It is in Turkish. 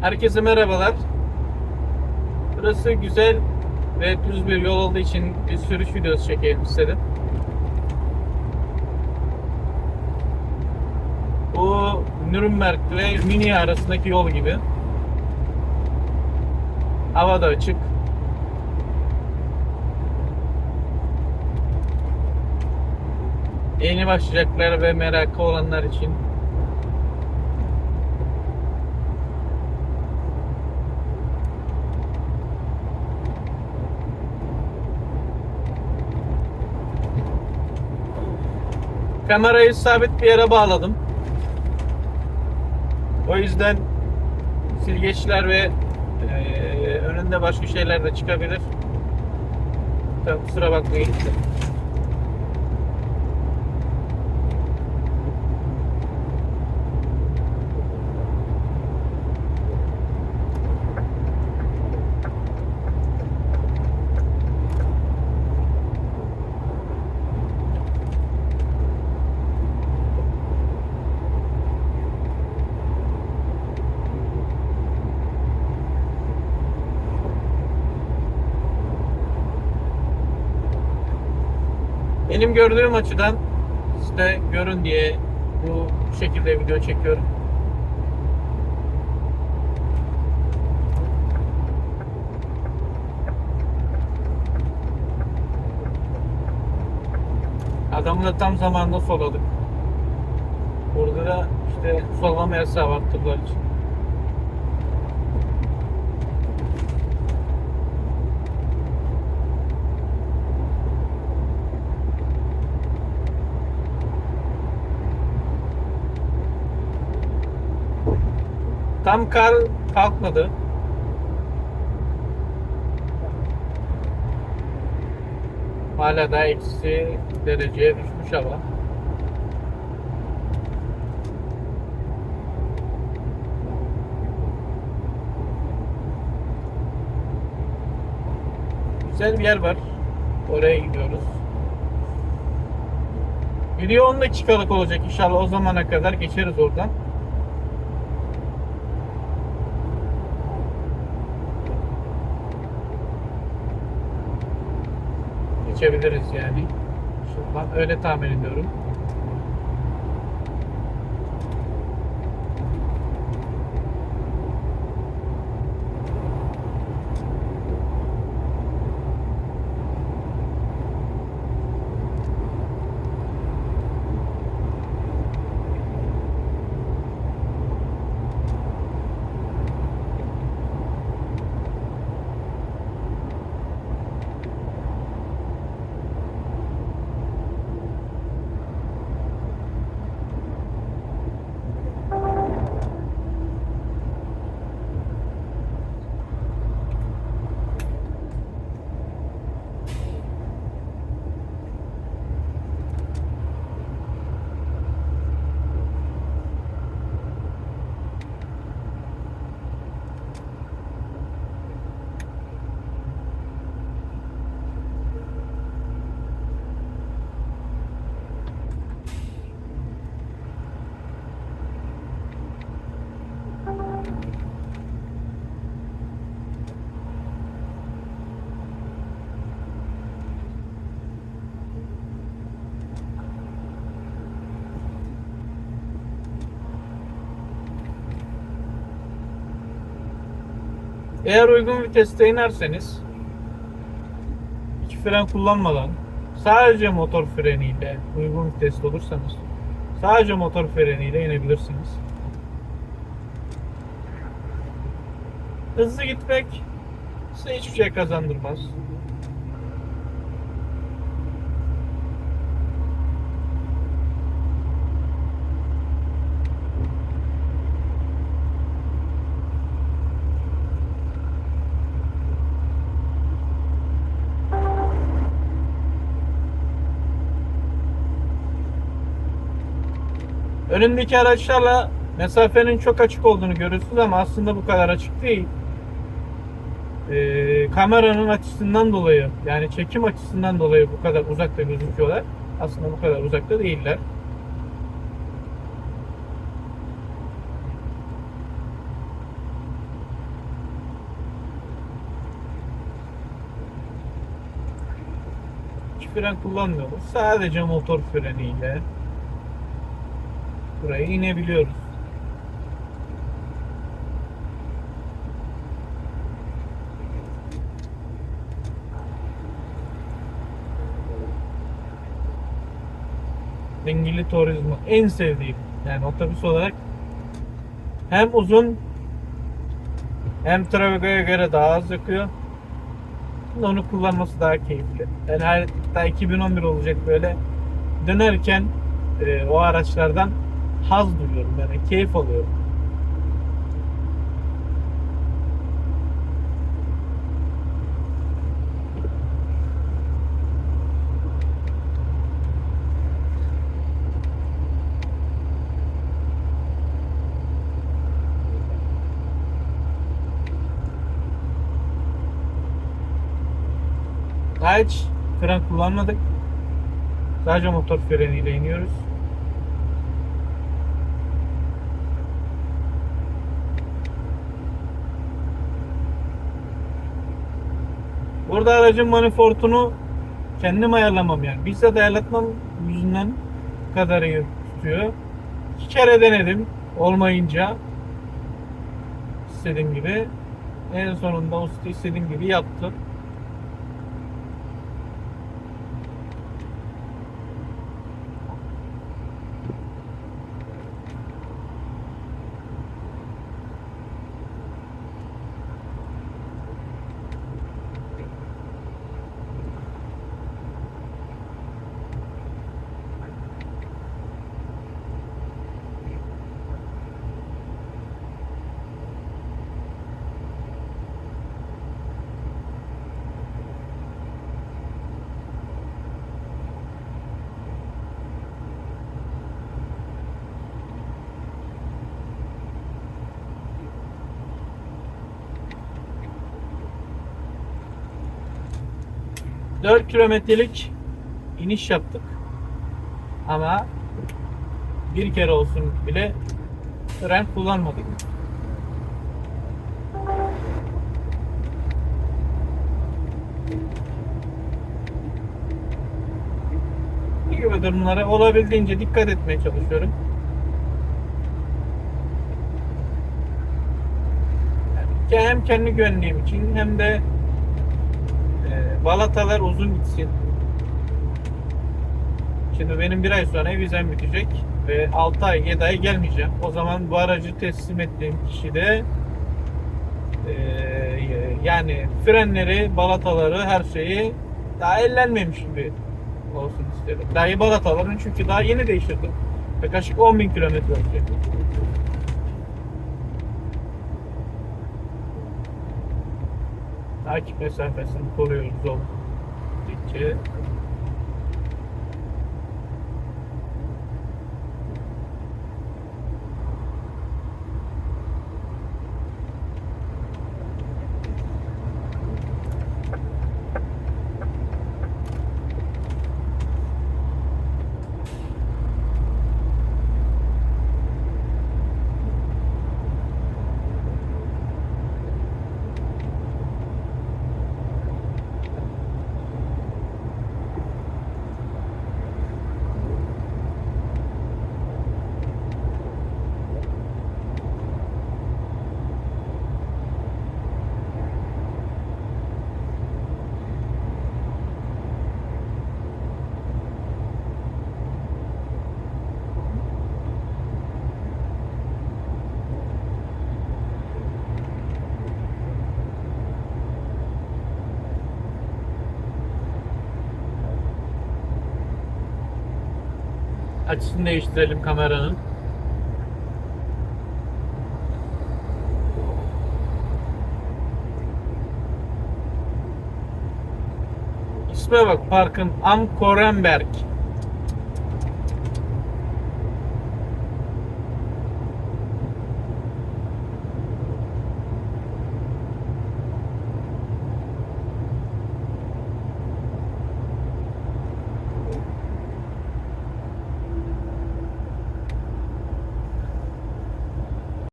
Herkese merhabalar. Burası güzel ve düz bir yol olduğu için bir sürüş videosu çekeyim istedim. Bu Nürnberg ve Münih arasındaki yol gibi. Hava da açık. Yeni başlayacaklar ve merakı olanlar için Kamerayı sabit bir yere bağladım. O yüzden silgeçler ve eee, önünde başka şeyler de çıkabilir. Tabii kusura bakmayın. Benim gördüğüm açıdan size görün diye bu şekilde video çekiyorum. Adamı da tam zamanında soladık. Burada da işte sollama yasağı var tırlar için. Tam kar kalkmadı. Hala da eksi dereceye düşmüş hava. Güzel bir yer var. Oraya gidiyoruz. Video 10 dakikalık olacak inşallah o zamana kadar geçeriz oradan. Geçebiliriz yani. Şuradan öyle tahmin ediyorum. Eğer uygun viteste inerseniz hiç fren kullanmadan sadece motor freniyle uygun viteste olursanız sadece motor freniyle inebilirsiniz. Hızlı gitmek size hiçbir şey kazandırmaz. Önündeki araçlarla mesafenin çok açık olduğunu görürsünüz ama aslında bu kadar açık değil. Ee, kameranın açısından dolayı yani çekim açısından dolayı bu kadar uzakta gözüküyorlar. Aslında bu kadar uzakta değiller. fren kullanmıyoruz. Sadece motor freniyle buraya inebiliyoruz. Dengeli turizmo en sevdiğim. Yani otobüs olarak hem uzun hem Travego'ya göre daha az yakıyor. Onu kullanması daha keyifli. Yani her, hatta 2011 olacak böyle dönerken e, o araçlardan haz duyuyorum yani keyif alıyorum. Daha hiç fren kullanmadık. Sadece motor freniyle iniyoruz. Burada aracın manifoldunu kendim ayarlamam yani. Bizzat ayarlatmam yüzünden bu kadar iyi tutuyor. İki kere denedim. Olmayınca istediğim gibi en sonunda usta istediğim gibi yaptı. Dört kilometrelik iniş yaptık. Ama bir kere olsun bile fren kullanmadık. Bu gibi durumlara olabildiğince dikkat etmeye çalışıyorum. Yani hem kendi güvenliğim için hem de balatalar uzun gitsin. Şimdi benim bir ay sonra vizem bitecek ve 6 ay 7 ay gelmeyeceğim. O zaman bu aracı teslim ettiğim kişi de e, yani frenleri, balataları, her şeyi daha ellenmemiş gibi olsun istedim. Dahi balataların çünkü daha yeni değiştirdim. Yaklaşık 10 bin kilometre önce. Takip mesafesini koruyoruz oldukça. Açısını değiştirelim kameranın. İsme bak parkın Am Korenberg.